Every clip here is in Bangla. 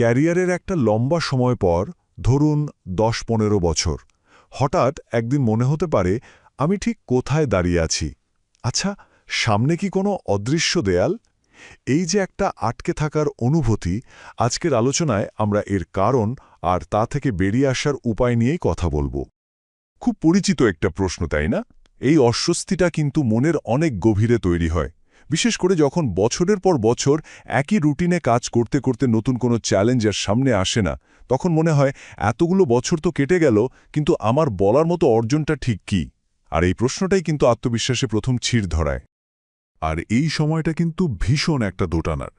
ক্যারিয়ারের একটা লম্বা সময় পর, ধরুন দশ পনেরো বছর, হঠাৎ একদিন মনে হতে পারে আমি ঠিক কোথায় দাঁড়িয়ে আছি। আচ্ছা সামনে কি কোনো অদৃশ্য দেয়াল? এই যে একটা আটকে থাকার অনুভূতি, আজকের আলোচনায় আমরা এর কারণ আর তা থেকে বেরিয়ে আসার উপায় নিয়েই কথা বলব। খুব পরিচিত একটা প্রশ্ন, তাই না? এই অস্বস্তিটা কিন্তু মনের অনেক গভীরে তৈরি হয়। বিশেষ করে যখন বছরের পর বছর একই রুটিনে কাজ করতে করতে নতুন কোনো চ্যালেঞ্জের সামনে আসে না, তখন মনে হয় এতগুলো বছর তো কেটে গেল, কিন্তু আমার বলার মতো অর্জনটা ঠিক কি? আর এই প্রশ্নটাই কিন্তু আত্মবিশ্বাসে প্রথম ছিঁড় ধরায়। আর এই সময়টা কিন্তু ভীষণ একটা দোটানার।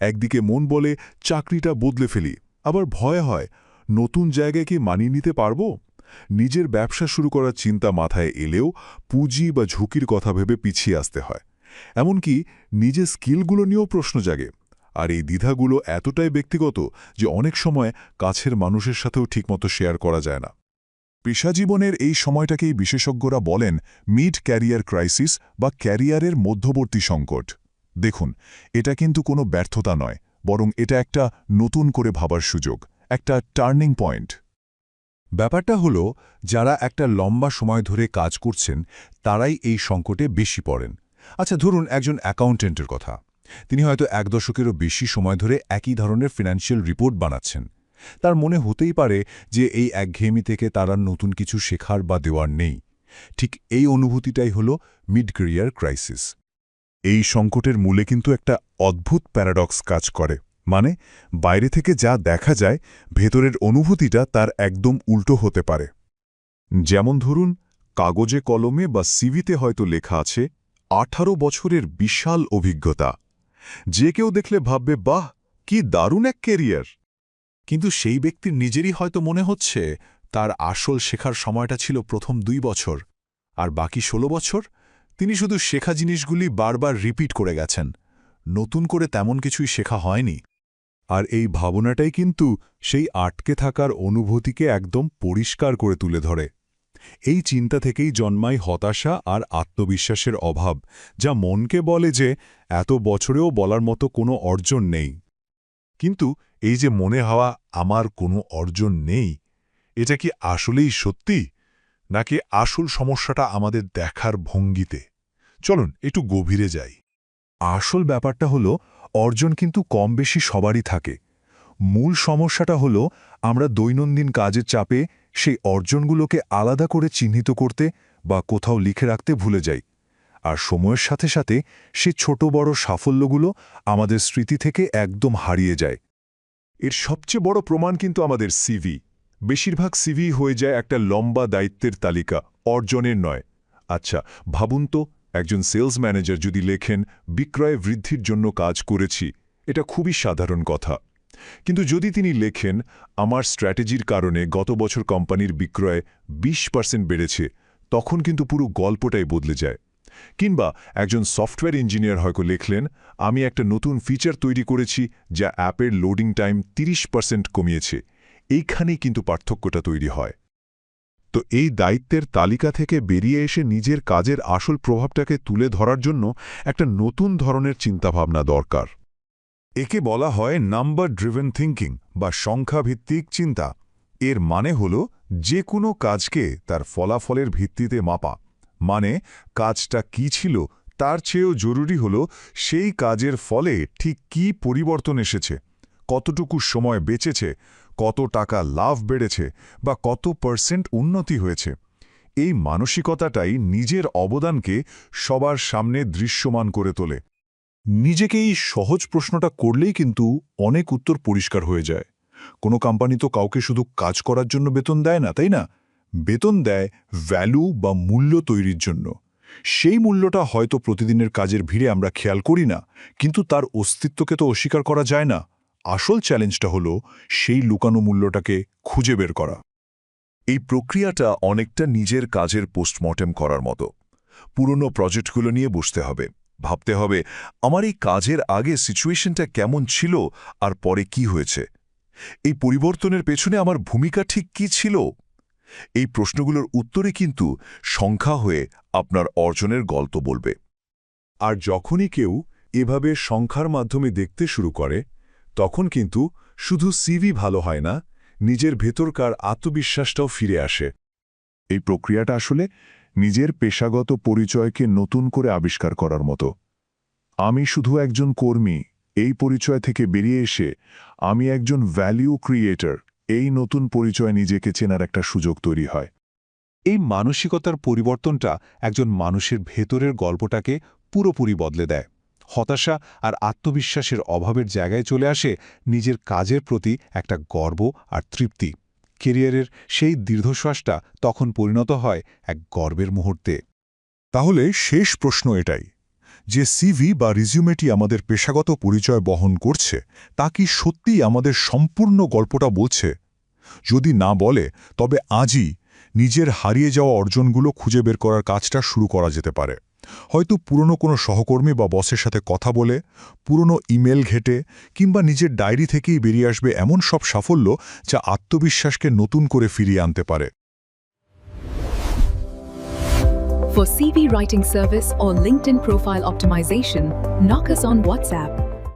একদিকে মন বলে চাকরিটা বদলে ফেলি, আবার ভয় হয়, নতুন জায়গায় কি মানিয়ে নিতে পারব? নিজের ব্যবসা শুরু করার চিন্তা মাথায় এলেও পুঁজি বা ঝুঁকির কথা ভেবে পিছিয়ে আসতে হয়। এমনকি নিজের স্কিলগুলো নিয়েও প্রশ্ন জাগে, আর এই দ্বিধাগুলো এতটাই ব্যক্তিগত যে অনেক সময় কাছের মানুষের সাথেও ঠিকমতো শেয়ার করা যায় না। পেশাজীবনের এই সময়টাকেই বিশেষজ্ঞরা বলেন মিড ক্যারিয়ার ক্রাইসিস বা ক্যারিয়ারের মধ্যবর্তী সংকট। দেখুন, এটা কিন্তু কোনো ব্যর্থতা নয়, বরং এটা একটা নতুন করে ভাবার সুযোগ, একটা টার্নিং পয়েন্ট। ব্যাপারটা হলো, যারা একটা লম্বা সময় ধরে কাজ করছেন, তারাই এই সংকটে বেশি পড়েন। আচ্ছা ধরুন একজন অ্যাকাউন্টেন্টের কথা। তিনি হয়তো এক দশকেরও বেশি সময় ধরে একই ধরনের ফিনান্সিয়াল রিপোর্ট বানাচ্ছেন। তার মনে হতেই পারে যে এই একঘেয়েমি থেকে তার আর নতুন কিছু শেখার বা দেওয়ার নেই। ঠিক এই অনুভূতিটাই হল মিড ক্যারিয়ার ক্রাইসিস। এই সংকটের মূলে কিন্তু একটা অদ্ভুত প্যারাডক্স কাজ করে। মানে বাইরে থেকে যা দেখা যায়, ভেতরের অনুভূতিটা তার একদম উল্টো হতে পারে। যেমন ধরুন, কাগজে কলমে বা সিভিতে হয়তো লেখা আছে আঠারো বছরের বিশাল অভিজ্ঞতা। যে কেউ দেখলে ভাববে, বাহ, কি দারুণ এক কেরিয়ার কিন্তু সেই ব্যক্তির নিজেরই হয়তো মনে হচ্ছে, তার আসল শেখার সময়টা ছিল প্রথম দুই বছর, আর বাকি ১৬ বছর তিনি শুধু শেখা জিনিসগুলি বারবার রিপিট করে গেছেন, নতুন করে তেমন কিছুই শেখা হয়নি। আর এই ভাবনাটাই কিন্তু সেই আটকে থাকার অনুভূতিকে একদম পরিষ্কার করে তুলে ধরে। এই চিন্তা থেকেই জন্মায় হতাশা আর আত্মবিশ্বাসের অভাব, যা মনকে বলে যে এত বছরেও বলার মতো কোনো অর্জন নেই। কিন্তু এই যে মনে হওয়া আমার কোনো অর্জন নেই, এটা কি আসলেই সত্যি? নাকি আসল সমস্যাটা আমাদের দেখার ভঙ্গিতে? চলুন, একটু গভীরে যাই। আসল ব্যাপারটা হলো, অর্জন কিন্তু কম বেশি সবারই থাকে। মূল সমস্যাটা হলো, আমরা দৈনন্দিন কাজের চাপে সেই অর্জনগুলোকে আলাদা করে চিহ্নিত করতে বা কোথাও লিখে রাখতে ভুলে যাই। আর সময়ের সাথে সাথে সে ছোট বড় সাফল্যগুলো আমাদের স্মৃতি থেকে একদম হারিয়ে যায়। এর সবচেয়ে বড় প্রমাণ কিন্তু আমাদের সিভি বেশিরভাগ সিভি হয়ে যায় একটা লম্বা দায়িত্বের তালিকা, অর্জনের নয়। আচ্ছা ভাবুন তো, একজন সেলস ম্যানেজার যদি লেখেন, বিক্রয় বৃদ্ধির জন্য কাজ করেছি। এটা খুবই সাধারণ কথা। কিন্তু যদি তিনি লেখেন, আমার স্ট্র্যাটেজির কারণে গত বছর কোম্পানির বিক্রয় ২০ পার্সেন্ট বেড়েছে, তখন কিন্তু পুরো গল্পটাই বদলে যায়। কিংবা একজন সফটওয়্যার ইঞ্জিনিয়ার হয়তো লিখলেন, আমি একটা নতুন ফিচার তৈরি করেছি যা অ্যাপের লোডিং টাইম ৩০ পার্সেন্ট কমিয়েছে। এইখানেই কিন্তু পার্থক্যটা তৈরি হয়। তো এই দায়িত্বের তালিকা থেকে বেরিয়ে এসে নিজের কাজের আসল প্রভাবটাকে তুলে ধরার জন্য একটা নতুন ধরনের চিন্তাভাবনা দরকার। একে বলা হয় নাম্বার ড্রিভেন থিঙ্কিং বা সংখ্যাভিত্তিক চিন্তা। এর মানে হল যে কোনো কাজকে তার ফলাফলের ভিত্তিতে মাপা। মানে কাজটা কি ছিল, তার চেয়েও জরুরি হল সেই কাজের ফলে ঠিক কি পরিবর্তন এসেছে, কতটুকু সময় বেঁচেছে, কত টাকা লাভ বেড়েছে বা কত পার্সেন্ট উন্নতি হয়েছে। এই মানসিকতাটাই নিজের অবদানকে সবার সামনে দৃশ্যমান করে তোলে। নিজেকে এই সহজ প্রশ্নটা করলেই কিন্তু অনেক উত্তর পরিষ্কার হয়ে যায়। কোনো কোম্পানি তো কাউকে শুধু কাজ করার জন্য বেতন দেয় না, তাই না? বেতন দেয় ভ্যালু বা মূল্য তৈরির জন্য। সেই মূল্যটা হয়তো প্রতিদিনের কাজের ভিড়ে আমরা খেয়াল করি না, কিন্তু তার অস্তিত্বকে তো অস্বীকার করা যায় না। আসল চ্যালেঞ্জটা হলো সেই লুকানো মূল্যটাকে খুঁজে বের করা। এই প্রক্রিয়াটা অনেকটা নিজের কাজের পোস্টমর্টেম করার মতো। পুরনো প্রজেক্টগুলো নিয়ে বসতে হবে। ভাবতে হবে, আমার এই কাজের আগে সিচুয়েশনটা কেমন ছিল আর পরে কি হয়েছে? এই পরিবর্তনের পেছনে আমার ভূমিকা ঠিক কি ছিল? এই প্রশ্নগুলোর উত্তরে কিন্তু সংখ্যা হয়ে আপনার অর্জনের গল্প বলবে। আর যখনই কেউ এভাবে সংখ্যার মাধ্যমে দেখতে শুরু করে, তখন কিন্তু শুধু সিভি ভালো হয় না, নিজের ভেতরকার আত্মবিশ্বাসটাও ফিরে আসে। এই প্রক্রিয়াটা আসলে নিজের পেশাগত পরিচয়কে নতুন করে আবিষ্কার করার মতো। আমি শুধু একজন কর্মী, এই পরিচয় থেকে বেরিয়ে এসে আমি একজন ভ্যালিউ ক্রিয়েটর এই নতুন পরিচয় নিজেকে চেনার একটা সুযোগ তৈরি হয়। এই মানসিকতার পরিবর্তনটা একজন মানুষের ভেতরের গল্পটাকে পুরোপুরি বদলে দেয়। হতাশা আর আত্মবিশ্বাসের অভাবের জায়গায় চলে আসে নিজের কাজের প্রতি একটা গর্ব আর তৃপ্তি। কেরিয়ারের সেই দীর্ঘশ্বাসটা তখন পরিণত হয় এক গর্বের মুহূর্তে। তাহলে শেষ প্রশ্ন এটাই, যে সিভি বা রিজিউমেটি আমাদের পেশাগত পরিচয় বহন করছে, তা কি সত্যিই আমাদের সম্পূর্ণ গল্পটা বলছে? যদি না বলে, তবে আজই নিজের হারিয়ে যাওয়া অর্জনগুলো খুঁজে বের করার কাজটা শুরু করা যেতে পারে। হয়তো পুরনো কোনো সহকর্মী বা বসের সাথে কথা বলে পুরনো ইমেল ঘেটে কিংবা নিজের ডায়েরি থেকেই বেরিয়ে আসবে এমন সব সাফল্য যা আত্মবিশ্বাসকে নতুন করে ফিরিয়ে আনতে পারে। For CV writing service or LinkedIn profile optimization, knock us on WhatsApp.